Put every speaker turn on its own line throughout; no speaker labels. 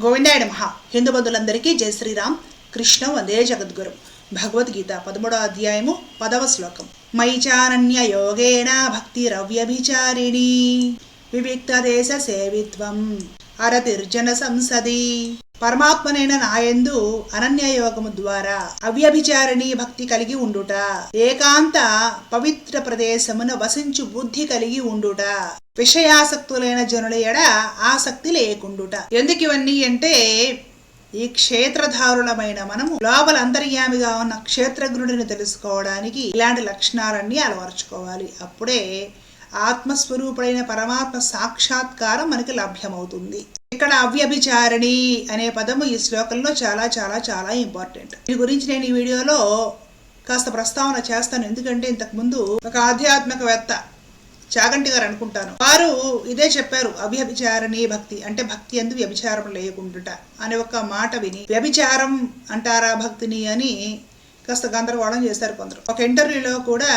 గోవిందాయ నమ. హిందూ బంధులందరికీ జై శ్రీరామ్. కృష్ణ వందే జగద్గురు. భగవద్గీత పదమూడవ అధ్యాయము పదవ శ్లోకం. మయిచానన్య యోగేణ భక్తి రవ్యభిచారిణి వివిక్త దేశ సేవిత్వం. అరతిర్జన సంసది. పరమాత్మనైన నాయందు అనన్య యోగము ద్వారా అవ్యభిచారిణీ భక్తి కలిగి ఉండుట ఏకాంత పవిత్ర ప్రదేశమున వసించు బుద్ధి కలిగి ఉండుట విషయాసక్తులైన జనుల ఎడ ఆసక్తి లేకుండుట. ఎందుకు ఇవన్నీ అంటే ఈ క్షేత్రధారులమైన మనము లోపల అంతర్యామిగా ఉన్న క్షేత్రజ్ఞుడిని తెలుసుకోవడానికి ఇలాంటి లక్షణాలన్నీ అలవరుచుకోవాలి. అప్పుడే ఆత్మస్వరూపుడైన పరమాత్మ సాక్షాత్కారం మనకి లభ్యమవుతుంది. ఇక్కడ అవ్యభిచారిణి అనే పదము ఈ శ్లోకంలో చాలా చాలా చాలా ఇంపార్టెంట్ దీని గురించి నేను ఈ వీడియోలో కాస్త ప్రస్తావన చేస్తాను. ఎందుకంటే ఇంతకు ముందు ఒక ఆధ్యాత్మికవేత్త చాగంటి గారు అనుకుంటాను. వారు ఇదే చెప్పారు అవ్యభిచారణి భక్తి. అంటే భక్తి ఎందు వ్యభిచారం లేకుండుట అనే ఒక మాట విని వ్యభిచారం అంటారా భక్తిని అని కాస్త గందరగోళం చేశారు కొందరు. ఒక ఇంటర్వ్యూలో కూడా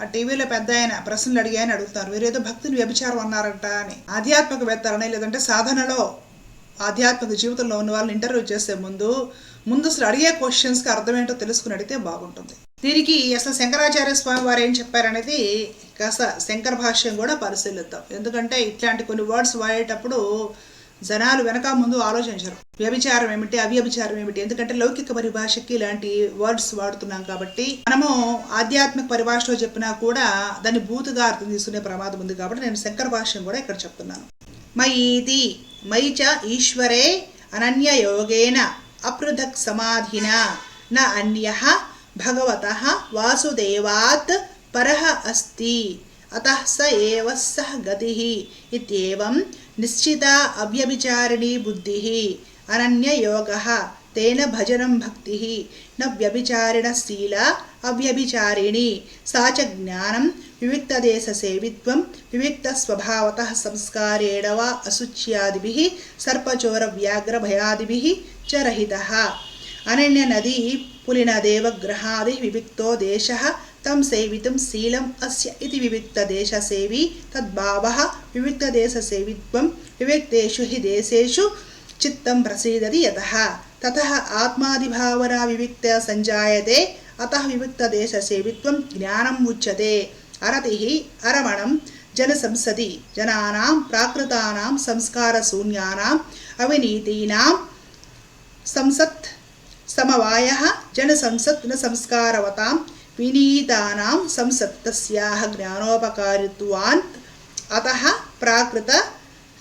ఆ టీవీలో పెద్ద ఆయన ప్రశ్నలు అడిగాయని అడుగుతారు. వీరేదో భక్తిని వ్యభిచారం అన్నారంట అని. ఆధ్యాత్మికవేత్తలని లేదంటే సాధనలో ఆధ్యాత్మిక జీవితంలో ఉన్న వాళ్ళని ఇంటర్వ్యూ చేసే ముందు ముందు అసలు అడిగే క్వశ్చన్స్కి అర్థమేంటో తెలుసుకుని అడిగితే బాగుంటుంది. దీనికి అసలు శంకరాచార్య స్వామి వారు ఏం చెప్పారనేది కాస్త శంకర భాష్యం కూడా పరిశీలిద్దాం. ఎందుకంటే ఇట్లాంటి కొన్ని వర్డ్స్ వాడేటప్పుడు జనాలు వెనక ముందు ఆలోచించరు. వ్యభిచారం ఏమిటి? అవ్యభిచారం ఏమిటి? ఎందుకంటే లౌకిక పరిభాషకి ఇలాంటి వర్డ్స్ వాడుతున్నాం కాబట్టి మనము ఆధ్యాత్మిక పరిభాషలో చెప్పినా కూడా దాన్ని బూతుగా అర్థం తీసుకునే ప్రమాదం ఉంది కాబట్టి నేను శంకర భాష్యం కూడా ఇక్కడ చెప్తున్నాను. మయీతి మయి చ ఈశ్వరే అనన్య యోగేన అపృథక్ సమాధిన. న అన్య భగవత వాసుదేవాత్ పరహ అస్తి. అత స ఏవ సహ గతి. ఇత్యేవం నిశ్చిత అవ్యభిచారిణీ బుద్ధి అనన్యయోగ తేన భజనం భక్తి న వ్యభిచారిణ శీల అవ్యభిచారిణి సా చ జ్ఞానం వివిక్తదేశ సేవిత్వం వివిక్త స్వభావత సంస్కారేణ వా అశుచ్యాదిభిః సర్పచోర వ్యాఘ్ర భయాదిభిః చ రహిత. అనన్య నదీ పులిన దేవగ్రహాది వివిక్తో దేశ తం సేవితం శీలం అస్య ఇది వివిక్త దేశ సేవి తద్భావః వివిక్త దేశ సేవిత్వం వివిక్తేషు హి దేశేషు చిత్తం ప్రసీదతి యత తత ఆత్మాదిభావన వివిక్త సంజాయతే అత వివిక్త దేశ సేవిత్వం జ్ఞానం ఉచ్యతే అరతి అరమణం జనసంసది జనానాం ప్రాకృతానాం సంస్కారశూన్యానాం అవినీతీనాం సంసత్ సమవాయ జనసంసత్ న సంస్కారవతాం వినీతానాం సంసత్తస్యాహ జ్ఞానోపకారిత్వాన్ అతః ప్రాకృత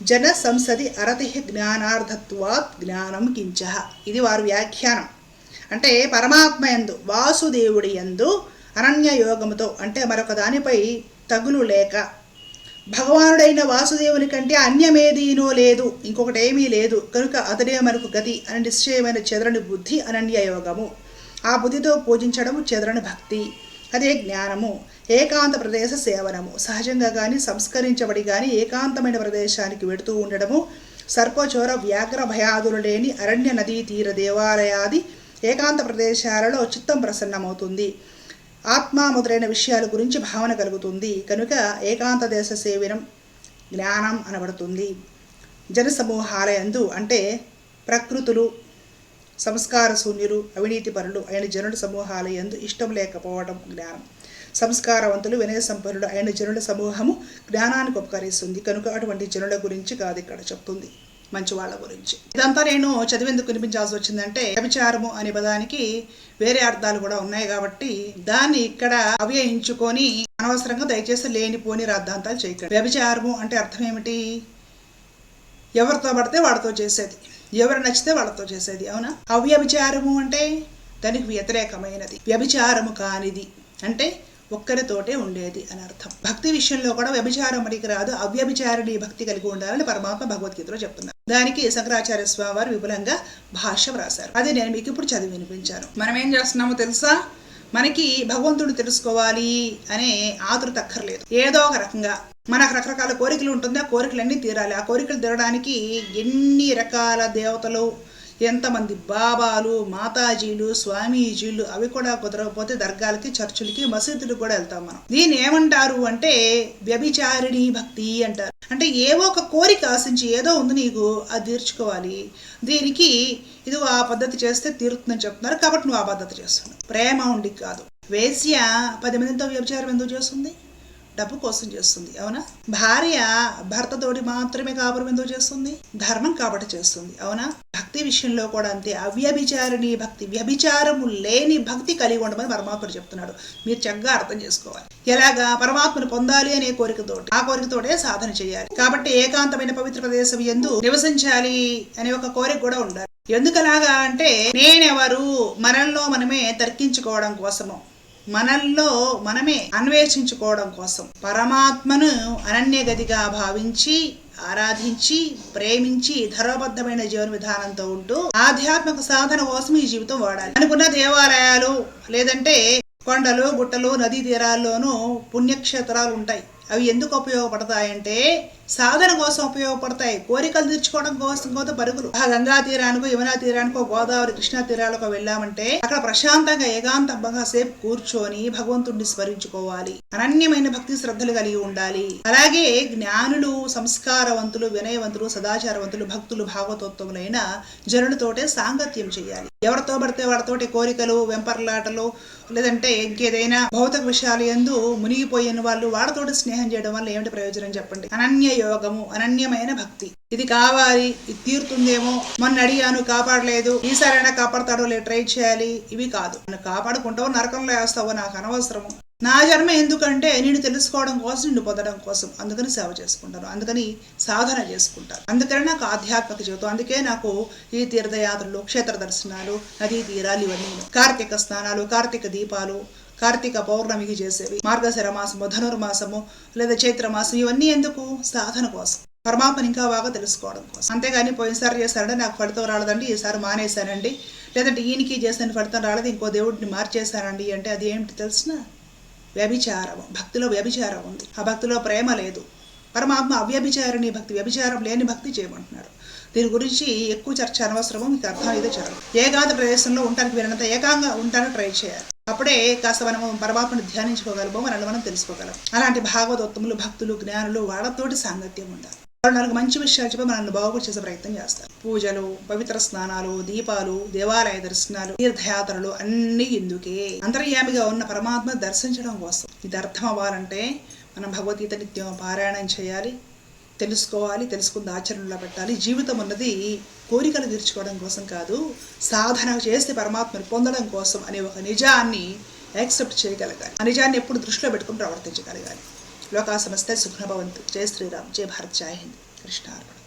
జన సంసది అరతి జ్ఞానార్థత్వాత్ జ్ఞానం కించ ఇది వారు వ్యాఖ్యానం అంటే పరమాత్మ ఎందు వాసుదేవుడి యందు అనన్య యోగముతో అంటే మరొక దానిపై తగులు లేక భగవానుడైన వాసుదేవుని కంటే అన్యమేదీనో లేదు ఇంకొకటి ఏమీ లేదు కనుక అతడే మనకు గతి అని నిశ్చయమైన చెదరని బుద్ధి అనన్య యోగము ఆ బుద్ధితో పూజించడము చెదరని భక్తి. అదే జ్ఞానము. ఏకాంత ప్రదేశ సేవనము. సహజంగా కానీ సంస్కరించబడి కానీ ఏకాంతమైన ప్రదేశానికి వెడుతూ ఉండడము సర్పచోర వ్యాఘ్ర భయాదులు లేని అరణ్య నదీ తీర దేవాలయాది ఏకాంత ప్రదేశాలలో చిత్తం ప్రసన్నమవుతుంది. ఆత్మ మొదలైన విషయాల గురించి భావన కలుగుతుంది. కనుక ఏకాంత దేశ సేవనం జ్ఞానం అనబడుతుంది. జనసమూహాలయందు అంటే ప్రకృతులు సంస్కార శూన్యులు అవినీతి పరులు అయిన జనుల సమూహాల ఎందు ఇష్టం లేకపోవడం జ్ఞానం. సంస్కారవంతులు వినయ సంపన్నులు అయిన జనుల సమూహము జ్ఞానానికి ఉపకరిస్తుంది. కనుక అటువంటి జనుల గురించి కాదు ఇక్కడ చెప్తుంది మంచి వాళ్ళ గురించి. ఇదంతా నేను చదివేందుకు వినిపించాల్సి వచ్చిందంటే వ్యభిచారము అనే పదానికి వేరే అర్థాలు కూడా ఉన్నాయి కాబట్టి దాన్ని ఇక్కడ అవ్యయించుకొని అనవసరంగా దయచేసి లేనిపోని రాద్ధాంతాలు చేయకండి. వ్యభిచారము అంటే అర్థం ఏమిటి? ఎవరితో పడితే వాడితో చేసేది. ఎవరు నచ్చితే వాళ్ళతో చేసేది అవునా? అవ్యభిచారము అంటే దానికి వ్యతిరేకమైనది. వ్యభిచారము కానిది అంటే ఒక్కరితోటే ఉండేది అని అర్థం. భక్తి విషయంలో కూడా వ్యభిచారం అడిగి రాదు అవ్యభిచారిణి భక్తి కలిగి ఉండాలని పరమాత్మ భగవద్గీతలో చెప్తున్నారు. దానికి శంకరాచార్య స్వామి వారు విపులంగా భాష్యం రాశారు. అది నేను మీకు ఇప్పుడు చదివి వినిపించాను. మనం ఏం చేస్తున్నామో తెలుసా? మనకి భగవంతుడు తెలుసుకోవాలి అనే ఆతృత అక్కర్లేదు. ఏదో ఒక రకంగా మనకు రకరకాల కోరికలు ఉంటుంది. ఆ కోరికలన్నీ తీరాలి. ఆ కోరికలు తీరడానికి ఎన్ని రకాల దేవతలు ఎంతమంది బాబాలు మాతాజీలు స్వామీజీలు అవి కూడా కుదరకపోతే దర్గాలకి చర్చులకి మసీదులకు కూడా వెళ్తాం మనం. దీన్ని ఏమంటారు అంటే వ్యభిచారిణి భక్తి అంటారు. అంటే ఏవో ఒక కోరిక ఆశించి ఏదో ఉంది నీకు అది తీర్చుకోవాలి. దీనికి ఇది ఆ పద్ధతి చేస్తే తీరుతుందని చెప్తున్నారు కాబట్టి నువ్వు ఆ పద్ధతి చేస్తున్నావు. ప్రేమ ఉండి కాదు. వేశ్య పది మందితో వ్యభిచారం ఎందుకు చేస్తుంది? డబ్బు కోసం చేస్తుంది అవునా? భార్య భర్తతోటి మాత్రమే కాపురం ఎందుకు చేస్తుంది? ధర్మం కాబట్టి చేస్తుంది అవునా? భక్తి విషయంలో కూడా అంతే. అవ్యభిచారిణి భక్తి వ్యభిచారము లేని భక్తి కలిగి ఉండమని పరమాత్ముడు చెప్తున్నాడు. మీరు చక్కగా అర్థం చేసుకోవాలి. ఎలాగా? పరమాత్మను పొందాలి అనే కోరికతోటి ఆ కోరికతోటే సాధన చేయాలి. కాబట్టి ఏకాంతమైన పవిత్ర ప్రదేశం ఎందు నివసించాలి అనే ఒక కోరిక కూడా ఉండాలి. ఎందుకలాగా అంటే నేనెవరు? మనల్లో మనమే తర్కించుకోవడం కోసము. మనల్లో మనమే అన్వేషించుకోవడం కోసం పరమాత్మను అనన్యగతిగా భావించి ఆరాధించి ప్రేమించి ధర్మబద్ధమైన జీవన విధానంతో ఉంటూ ఆధ్యాత్మిక సాధన కోసం ఈ జీవితం వాడాలి. అనుకున్న దేవాలయాలు లేదంటే కొండలు గుట్టలు నదీ తీరాల్లోనూ పుణ్యక్షేత్రాలు ఉంటాయి. అవి ఎందుకు ఉపయోగపడతాయంటే సాధన కోసం ఉపయోగపడతాయి. కోరికలు తీర్చుకోవడం కోసం కొంత పరుగులు. ఆ గంగా తీరానికో యమునా తీరానికో గోదావరి కృష్ణా తీరాలకు వెళ్ళామంటే అక్కడ ప్రశాంతంగా ఏకాంతంగా సేపు కూర్చొని భగవంతుడిని స్మరించుకోవాలి. అనన్యమైన భక్తి శ్రద్ధలు కలిగి ఉండాలి. అలాగే జ్ఞానులు సంస్కారవంతులు వినయవంతులు సదాచారవంతులు భక్తులు భాగవతోత్తములైన జనులతోటే సాంగత్యం చేయాలి. ఎవరితో పడితే వాళ్ళతోటి కోరికలు వెంపర్లాటలు లేదంటే ఇంకేదైనా భౌతిక విషయాలు ఎందు మునిగిపోయిన వాళ్ళు వాళ్ళతోటి స్నేహం చేయడం వల్ల ఏమిటి ప్రయోజనం చెప్పండి. అనన్య యోగము అనన్యమైన భక్తి. ఇది కావాలి ఇది తీరుతుందేమో మొన్న అడిగాను కాపాడలేదు. ఈసారైనా కాపాడతాడో లేదు ట్రై చేయాలి. ఇవి కాదు. నన్ను కాపాడుకుంటావో నరకంలో వేస్తావో నాకు అనవసరము. నా జన్మ ఎందుకంటే నేను తెలుసుకోవడం కోసం నిన్ను పొందడం కోసం అందుకని సేవ చేసుకుంటాను. అందుకని సాధన చేసుకుంటాను. అందుకని నాకు ఆధ్యాత్మిక జీవితం. అందుకే నాకు ఈ తీర్థయాత్రలు క్షేత్ర దర్శనాలు నదీ తీరాలు ఇవన్నీ. కార్తీక స్నానాలు కార్తీక దీపాలు కార్తీక పౌర్ణమికి చేసేవి మార్గశర మాసము ధనుర్మాసము లేదా చైత్ర మాసం ఇవన్నీ ఎందుకు? సాధన కోసం. పరమాత్మని ఇంకా బాగా తెలుసుకోవడం కోసం. అంతేగాని పోయినసారి చేశారంటే నాకు ఫలితం రాలేదండి ఈసారి మానేశానండి. లేదంటే ఈయనకి చేసిన ఫలితం రాలేదు ఇంకో దేవుడిని మార్చేశానండి అంటే అది ఏమిటి తెలిసిన? వ్యభిచారం భక్తిలో వ్యభిచారం ఉంది. ఆ భక్తిలో ప్రేమ లేదు. పరమాత్మ అవ్యభిచారిణి భక్తి వ్యభిచారం లేని భక్తి చేయమంటున్నాడు దీని గురించి ఎక్కువ చర్చ అనవసరము మీకు అర్థం అయితే చాలు. ఏకాంత ప్రదేశంలో ఉండటానికి వీరినంత ఏకాంగా ఉంటానో ట్రై చేయాలి. అప్పుడే కాస్త మనము పరమాత్మను ధ్యానించుకోగలము మనల్ని మనం తెలుసుకోగలం. అలాంటి భాగవతోత్తములు భక్తులు జ్ఞానులు వాళ్ళతోటి సాంగత్యం ఉండాలి. వాళ్ళు నాలుగు మంచి విషయాలు చెప్పి మనల్ని బాగు చేసే ప్రయత్నం చేస్తారు. పూజలు పవిత్ర స్నానాలు దీపాలు దేవాలయ దర్శనాలు తీర్థయాత్రలు అన్ని ఎందుకే అంతర్యామిగా ఉన్న పరమాత్మ దర్శించడం కోసం. ఇది అర్థం అవ్వాలంటే మనం భగవద్గీత నిత్యం పారాయణం చేయాలి. తెలుసుకోవాలి తెలుసుకుంది ఆచరణలో పెట్టాలి. జీవితం ఉన్నది కోరికలు తీర్చుకోవడం కోసం కాదు సాధన చేసి పరమాత్మను పొందడం కోసం అనే ఒక నిజాన్ని యాక్సెప్ట్ చేయగలగాలి. ఆ నిజాన్ని ఎప్పుడు దృష్టిలో పెట్టుకుని ప్రవర్తించగలగాలి. లోకా సమస్త సుఖ్నభవంతు జయ శ్రీరామ్. జయ భారత్. జయ హింద్. కృష్ణార్పణ.